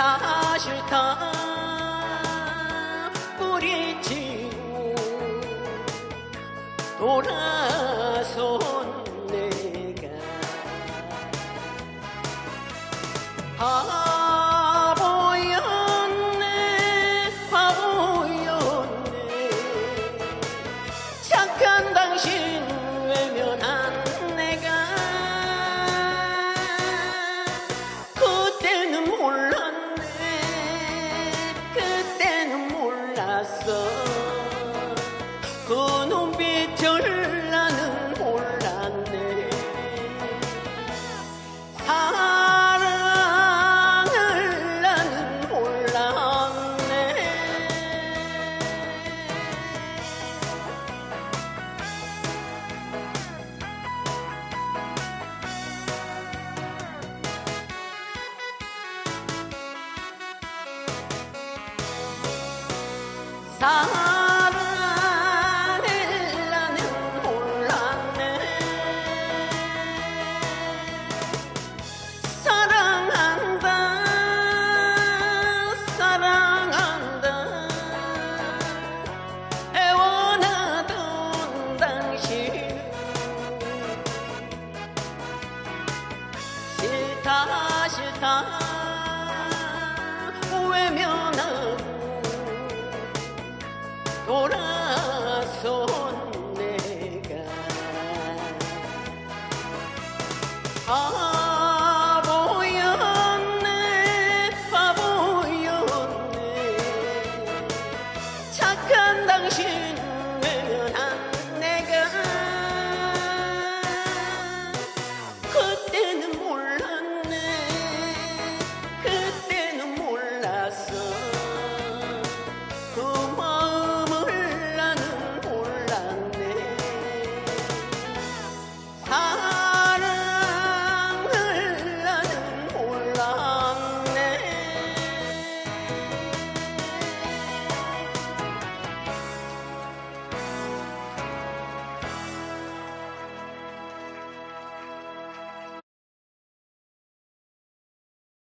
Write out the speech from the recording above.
싫다 싫다. 뿌리치고 돌아선 내가. 아 사랑을라는 몰랐네 사랑한다. 사랑한다. 애원하던 당신. 싫다 싫다.